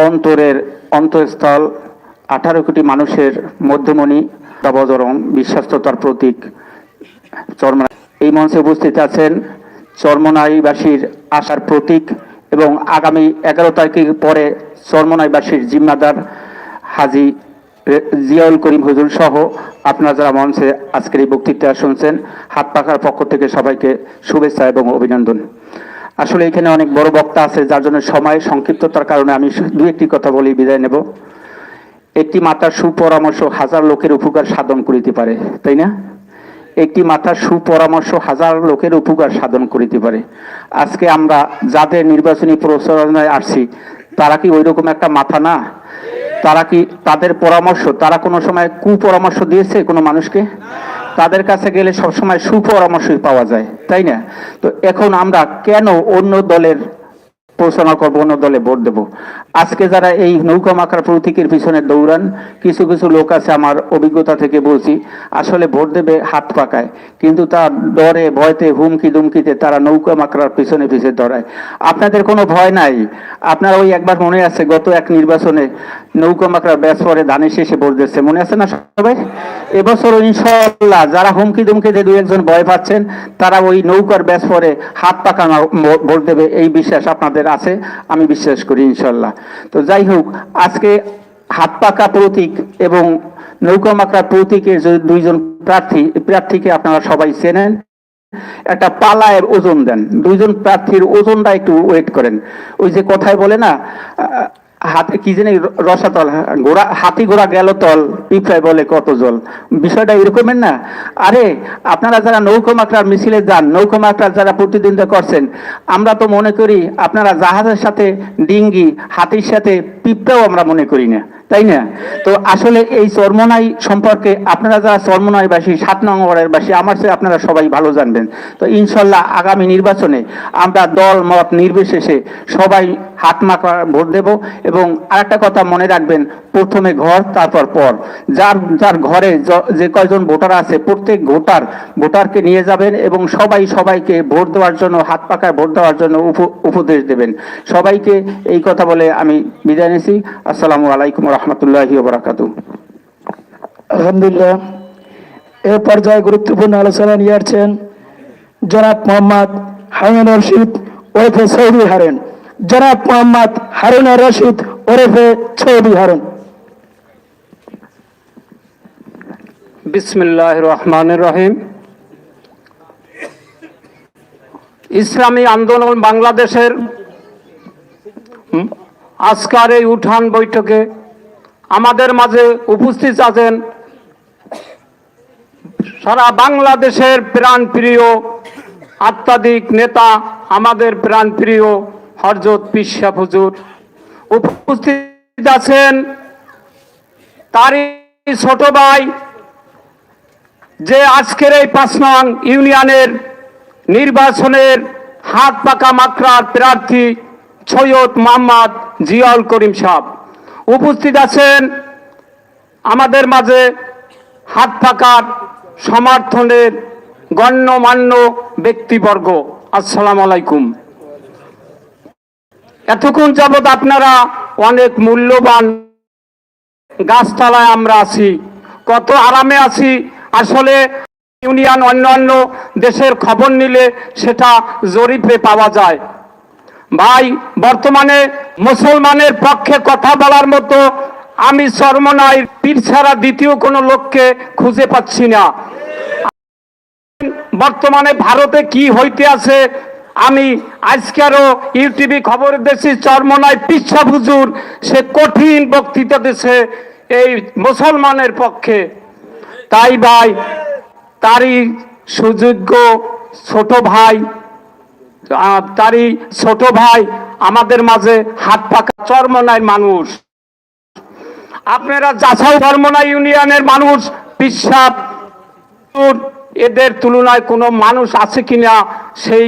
অন্তরের অন্তঃস্থল আঠারো কোটি মানুষের মধ্যমণি দাবদরম বিশ্বাস্ততার প্রতীক চরমনা এই মঞ্চে উপস্থিত আছেন চরমনাইবাসীর আশার প্রতীক এবং আগামী এগারো তারিখের পরে চরমনাইবাসীর জিম্মাদার হাজি জিয়াউল করিম হুজুর সহ আপনারা যারা মঞ্চে আজকের এই বক্তৃতা শুনছেন, হাত পাখার পক্ষ থেকে সবাইকে শুভেচ্ছা এবং অভিনন্দন। আসলে এখানে অনেক বড় বক্তা আছে, যার জন্য সময় সংক্ষিপ্ততার কারণে আমি দু একটি কথা বলি, বিদায় নেব। একটি মাতার সুপরামর্শ হাজার লোকের উপকার সাধন করিতে পারে, তাই না? একটি মাতার সুপরামর্শ হাজার লোকের উপকার সাধন করিতে পারে। আজকে আমরা যাদের নির্বাচনী প্রচারণায় আসছি, তারা কি ওই রকম একটা মাথা না? তারা কি তাদের পরামর্শ, তারা কোনো সময় কুপরামর্শ দিয়েছে কোনো মানুষকে? তাদের কাছে গেলে সবসময় সুপরামর্শই পাওয়া যায়, তাই না? তো এখন আমরা কেন অন্য দলের প্রচারণা করব, অন্য দলে ভোট দেবো? আজকে যারা এই নৌকা মাখার প্রতীকের পিছনে দৌড়ান, কিছু কিছু লোক আছে আমার অভিজ্ঞতা থেকে বলছি, আসলে ভোট দেবে হাত পাকায়, কিন্তু তার ডরে, ভয়তে, হুমকি দুমকিতে তারা নৌকা মাকড়ার পিছনে পিছনে দৌড়ায়। আপনাদের কোনো ভয় নাই? আপনার ওই একবার মনে আছে গত এক নির্বাচনে নৌকা মাকড়ার ব্যাস পরে ধানের শেষে দিচ্ছে। মনে আছে না সবাই? এবছর ইনশাল্লাহ যারা হুমকি দুমকিতে দু একজন ভয় পাচ্ছেন, তারা ওই নৌকার ব্যাস পরে হাত পাকা ভোট দেবে। এই বিশ্বাস আপনাদের আছে, আমি বিশ্বাস করি ইনশাল্লাহ তো যাই হোক, আজকে হাত পাকা প্রতীক এবং নৌকা মাকড়া প্রতীকের দুইজন প্রার্থী, প্রার্থীকে আপনারা সবাই চেনেন। একটা পালায়ের ওজন দেন। দুইজন প্রার্থীর ওজনটা একটু ওয়েট করেন। ওই যে কথায় বলে না হাতে কি জানি রসাতল ঘোড়া হাতি ঘোড়া গেল তল পিঁপড়ায় বলে কত জল। বিষয়টা এরকমের না? আরে, আপনারা যারা নৌকো মাকড়ার মিছিলে যান, নৌকো মাকড়ার যারা প্রতিদ্বন্দ্বিতা করছেন, আমরা তো মনে করি আপনারা জাহাজের সাথে ডিঙ্গি, হাতির সাথে পিঁপড়াও আমরা মনে করি না। তাই না? তো আসলে এই চর্মনাই সম্পর্কে আপনারা যারা চর্মনাইবাসী সাত নং ওয়ার্ডের বাসী আমার চেয়ে আপনারা সবাই ভালো জানবেন। তো ইনশাল্লাহ আগামী নির্বাচনে আমরা দল, মত নির্বিশেষে সবাই হাত মাখা ভোট দেব এবং আরেকটা কথা মনে রাখবেন, প্রথমে ঘর, তারপর পর। যার যার ঘরে যে কয়জন ভোটার আছে, প্রত্যেক ভোটার, ভোটারকে নিয়ে যাবেন এবং সবাই সবাইকে ভোট দেওয়ার জন্য, হাত পাকায় ভোট দেওয়ার জন্য উপ- উপদেশ দেবেন। সবাইকে এই কথা বলে আমি বিদায় নিছি। আসসালামু আলাইকুম রহমতুল্লাহি বারাকাতু আলহামদুলিল্লাহ। এ পর্যায়ে গুরুত্বপূর্ণ আলোচনা নিয়ে আসছেন জনাব মোহাম্মদ হারুন রশিদ ওরফে সৌদি হারুন। জনাব মোহাম্মদ হারুন রশিদ ওরফে সৌদি হারুন। বিসমিল্লাহ রহমান রহিম। ইসলামী আন্দোলন বাংলাদেশের আজকার এই উঠান বৈঠকে আমাদের মাঝে উপস্থিত আছেন সারা বাংলাদেশের প্রাণ প্রিয় আত্মাধিক নেতা, আমাদের প্রাণ প্রিয় হরজত পিসা হুজুর। উপস্থিত আছেন তারই ছোট ভাই যে আজকের এই পাঁচ নং ইউনিয়নের নির্বাচনের হাত পাকা মাকড়ার প্রার্থী সৈয়দ মোহাম্মদ জিয়াউল করিম সাহ উপস্থিত আছেন আমাদের মাঝে হাত পাকার সমর্থনের গণ্যমান্য ব্যক্তিবর্গ। আসসালামু আলাইকুম। এতক্ষণ যাবৎ আপনারা অনেক মূল্যবান গাছতলায় আমরা আছি, কত আরামে আছি। আসলে ইউনিয়ন অন্যান্য দেশের খবর নিলে সেটা জরিপে পাওয়া যায়। ভাই, বর্তমানে মুসলমানের পক্ষে কথা বলার মতো আমি চরমনাই পীর ছাড়া দ্বিতীয় কোনো লোককে খুঁজে পাচ্ছি না। বর্তমানে ভারতে কি হইতে আছে, আমি আজকেরও ইউটিভি খবর দেখছি চরমনায় পিচ্ছা হুজুর, সে কঠিন বক্তৃতা দেশে এই মুসলমানের পক্ষে। তাই ভাই, তারই সুযোগ্য ছোট ভাই তারই ছোট ভাই আমাদের মাঝে হাত পাকা চরমনায় মানুষ। আপনারা যাচাই ধর্মনা ইউনিয়নের মানুষ বিশ্বাস এদের তুলনায় কোনো মানুষ আছে কিনা সেই